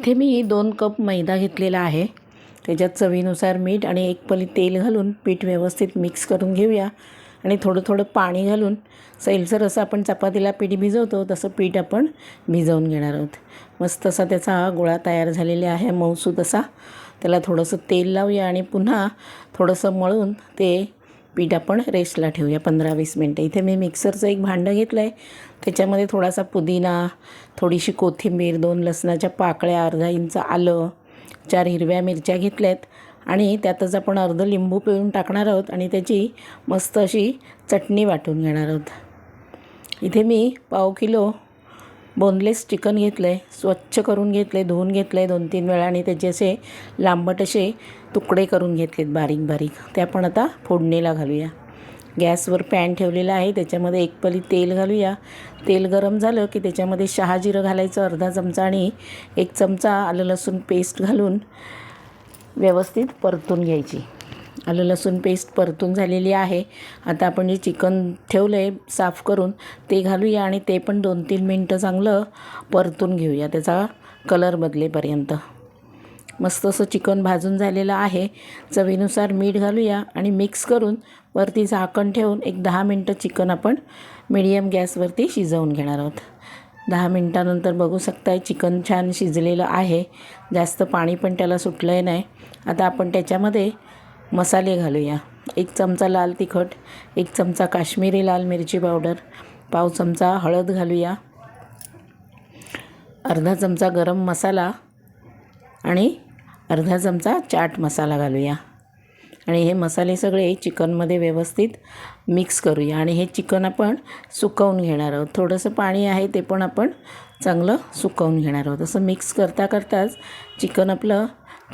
इथे मी दोन कप मैदा घेतलेला आहे. त्याच्यात चवीनुसार मीठ आणि एक पली तेल घालून पीठ व्यवस्थित मिक्स करून घेऊया. आणि थोडं थोडं पाणी घालून सैलसर असं आपण चपातीला पीठ भिजवतो तसं पीठ आपण भिजवून घेणार आहोत. मस्त असा त्याचा गोळा तयार झालेला आहे मऊसू असा. त्याला थोडंसं तेल लावूया आणि पुन्हा थोडंसं मळून ते पीठ आपण रेस्टला ठेवूया पंधरा वीस मिनटं. इथे मी मिक्सरचं एक भांडं घेतलं आहे त्याच्यामध्ये थोडासा पुदिना थोडीशी कोथिंबीर दोन लसणाच्या पाकळ्या अर्धा इंच आलं चार हिरव्या मिरच्या घेतल्यात. आणि त्यातच आपण अर्धं लिंबू पिळून टाकणार आहोत आणि त्याची मस्त अशी चटणी वाटून घेणार आहोत. इथे मी पाव किलो बोनलेस चिकन घेतलं आहे स्वच्छ करून घेतलं आहे धुवून घेतलं आहे दोन तीन वेळा आणि त्याचे असे लांबट असे तुकडे करून घेतलेत बारीक बारीक. ते आपण आता फोडणीला घालूया. गॅसवर पॅन ठेवलेला आहे त्याच्यामध्ये एक पली तेल घालूया. तेल गरम झालं की त्याच्यामध्ये शहा जिरं घालायचं अर्धा चमचा आणि एक चमचा आलं लसूण पेस्ट घालून व्यवस्थित परतून घ्यायची. आलं लसूण पेस्ट परतून झालेली आहे. आता आपण जे चिकन ठेवलं आहे साफ करून ते घालूया आणि ते पण दोन तीन मिनटं चांगलं परतून घेऊया. त्याचा कलर बदलेपर्यंत. मस्त असं चिकन भाजून झालेलं आहे. चवीनुसार मीठ घालूया आणि मिक्स करून वरती झाकण ठेवून एक दहा मिनटं चिकन आपण मिडियम गॅसवरती शिजवून घेणार आहोत. दहा मिनटानंतर बघू शकताय चिकन छान शिजलेलं आहे. जास्त पाणी पण त्याला सुटलं आहे नाही. आता आपण त्याच्यामध्ये मसाले घालूया. एक चमचा लाल तिखट एक चमचा काश्मीरी लाल मिरची पावडर पाव चमचा हळद घालूया अर्धा चमचा गरम मसाला आणि अर्धा चमचा चाट मसाला घालूया. आणि हे मसाले सगळे चिकनमध्ये व्यवस्थित मिक्स करूया. आणि हे चिकन आपण सुकवून घेणार आहोत. थोडंसं पाणी आहे ते पण आपण चांगलं सुकवून घेणार आहोत. असं मिक्स करता करताच चिकन आपलं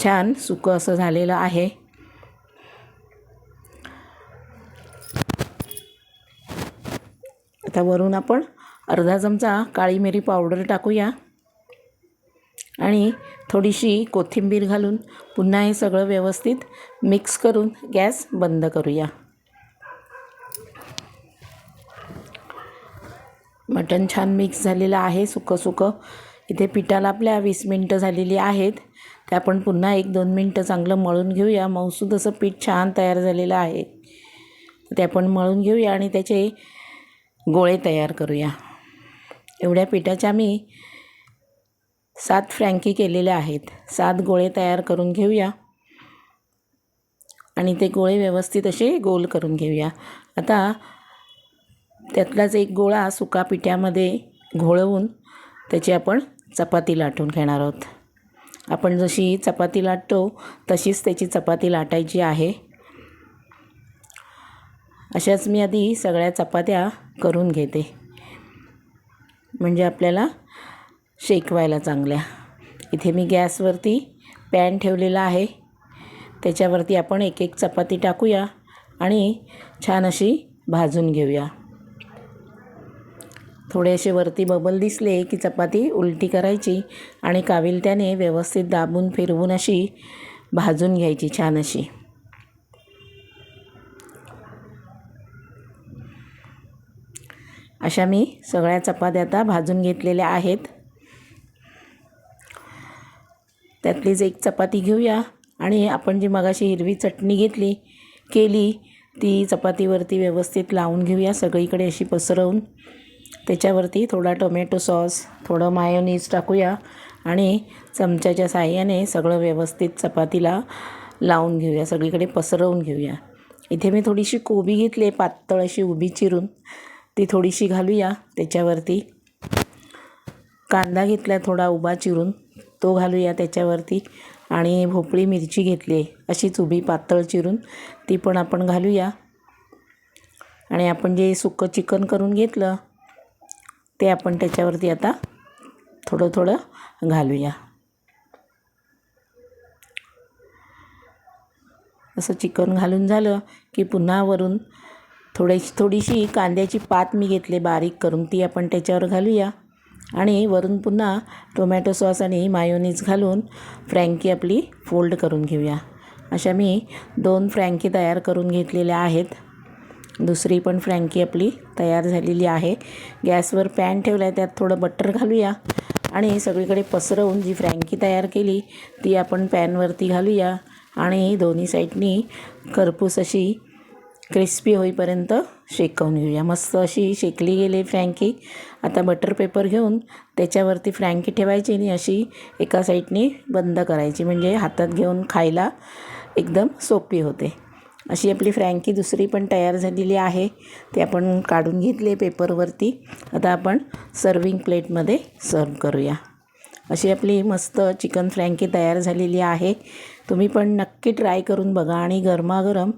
छान सुकं असं झालेलं आहे. आता वरून आपण अर्धा चमचा काळी मिरी पावडर टाकूया. आणि थोडीशी कोथिंबीर घालून पुन्हा हे सगळं व्यवस्थित मिक्स करून गॅस बंद करूया. मटण छान मिक्स झालेलं आहे सुकं सुकं. इथे पिठाला आपल्या वीस मिनटं झालेली आहेत. ते आपण पुन्हा एक दोन मिनटं चांगलं मळून घेऊया. मौसूद असं पीठ छान तयार झालेलं आहे. ते आपण मळून घेऊया आणि त्याचे गोळे तयार करूया. एवढ्या पिठाच्या मी सात फ्रँकी केलेल्या आहेत. सात गोळे तयार करून घेऊया. आणि ते गोळे व्यवस्थित असे गोल करून घेऊया. आता त्यातलाच एक गोळा सुका पिठ्यामध्ये घोळवून त्याची आपण चपाती लाटून घेणार आहोत. आपण जशी चपाती लाटतो तशीच त्याची चपाती लाटायची आहे. अशाच मी आधी सगळ्या चपात्या करून घेते. म्हणजे आपल्याला शेकवायला चांगल्या. इथे मी गॅसवरती पॅन ठेवलेला आहे. त्याच्यावरती आपण एक एक चपाती टाकूया आणि छान अशी भाजून घेऊया. थोडे असे वरती बबल दिसले की चपाती उलटी करायची आणि काविलत्याने व्यवस्थित दाबून फिरवून अशी भाजून घ्यायची छान अशी. अशा मी सगळ्या चपात्या आता भाजून घेतलेल्या आहेत. त्यातलीच एक चपाती घेऊया. आणि आपण जी मगाशी हिरवी चटणी घेतली केली ती चपातीवरती व्यवस्थित लावून घेऊया सगळीकडे अशी पसरवून. त्याच्यावरती थोडा टोमॅटो सॉस थोडं मायोनीज टाकूया आणि चमच्याच्या साह्याने सगळं व्यवस्थित चपातीला लावून घेऊया सगळीकडे पसरवून घेऊया. इथे मी थोडीशी कोबी घेतली पातळ अशी उभी चिरून. ती थोडीशी घालूया त्याच्यावरती. कांदा घेतला थोडा उभा चिरून तो घालूया त्याच्यावरती. आणि भोपळी मिरची घेतली आहे अशीच उभी पातळ चिरून ती पण आपण घालूया. आणि आपण जे सुकं चिकन करून घेतलं ते आपण त्याच्यावरती आता थोडं थोडं घालूया. असं चिकन घालून झालं की पुन्हा वरून थोडीशी थोडीशी कांद्याची पात मी घेतली बारीक करून. ती आपण त्याच्यावर घालूया. आणि वरून पुन्हा टोमॅटो सॉस आणि मायोनीज घालून फ्रँकी आपली फोल्ड करून घेऊया. अशा मी दोन फ्रँकी तयार करून घेतलेल्या आहेत. दुसरी पण फ्रँकी आपली तयार झालेली आहे. गॅसवर पॅन ठेवला आहे त्यात थोडं बटर घालूया. आणि सगळीकडे पसरवून जी फ्रँकी तयार केली ती आपण पॅनवरती घालूया. आणि दोन्ही साईडनी खरपूस अशी क्रिस्पी होईपर्यंत शेकवून घेऊया. मस्त अशी शेकली गेली फ्रँकी. आता बटर पेपर घेऊन त्याच्यावरती फ्रँकी ठेवायची आणि अशी एका साईडने बंद करायची. म्हणजे हातात घेऊन खायला एकदम सोपी होते. अशी आपली फ्रँकी दुसरी पण तयार झालेली आहे. ती आपण काढून घेतले पेपरवरती. आता आपण सर्विंग प्लेटमध्ये सर्व करूया. अशी आपली मस्त चिकन फ्रँकी तयार झालेली आहे. तुम्ही पण नक्की ट्राय करून बघा आणि गरमागरम